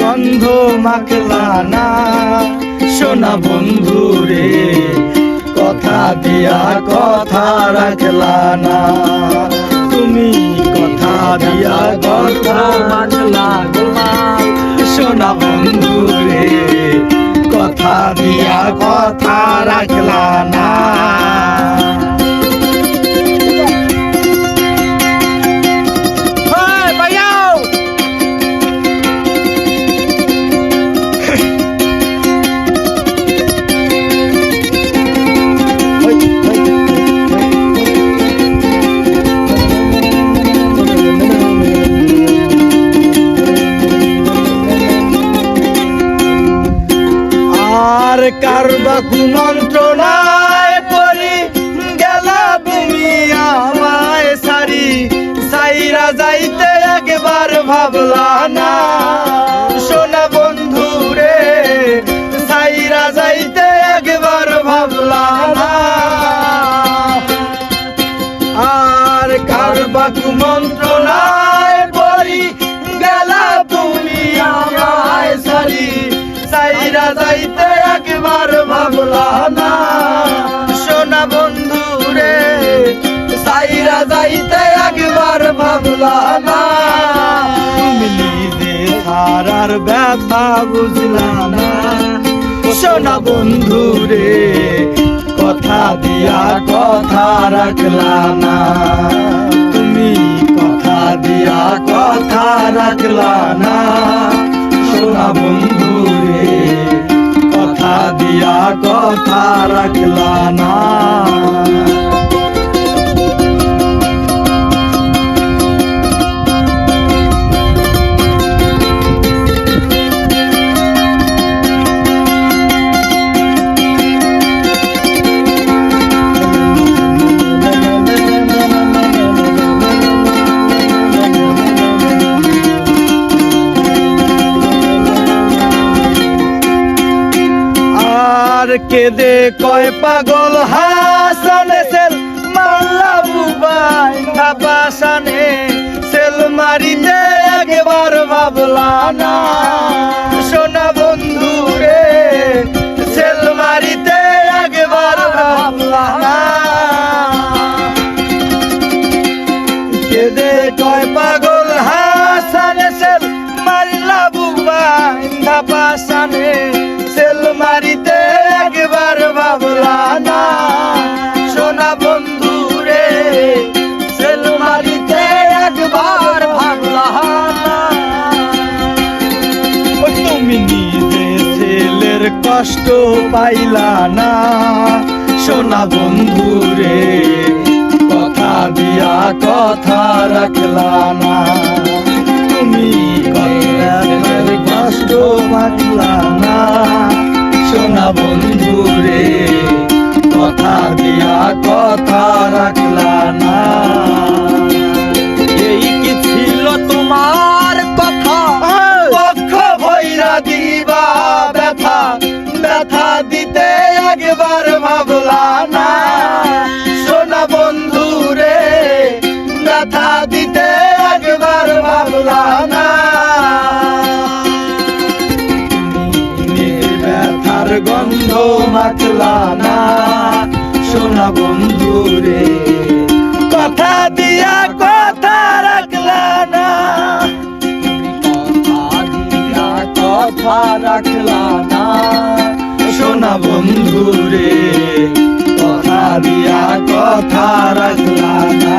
গন্ধ মাখলা না সোনা বন্ধু রে, কথা দিয়া কথা রাখলা না তুমি কথা দিয়া কথা মাখলা গোলা সোনা বন্ধু রে কুমন্ত্রণায় পরি গেলা তুমি আমায় সারি। সাইরা যাইতে একবার ভাবলা না। না সোনা বন্ধু রে সাইরা যাইতে একবার ভাবলা না। তুমি নিজে হারার ব্যথা বুঝলা না। সোনা বন্ধু রে কথা দিয়া কথা রাখলা না। তুমি কথা দিয়া কথা রাখলা না। কথা রাখলা না। আর কেদে কয় পাগল হাসানে সেল মাল্লা বুবাই থাপাসানে সেল মারিতে একবার ভাবলা না। ছেলের কষ্ট পাইলা না। সোনা বন্ধু রে, কথা দিয়া কথা রাখলা না। তুমি কষ্ট পাইলা না। সোনা বন্ধু রাখলা না। সোনা বন্ধু রে, কথা দিয়া কথা রাখলা না। কথা রাখলা না। সোনা বন্ধু রে, কথা দিয়া কথা রাখলা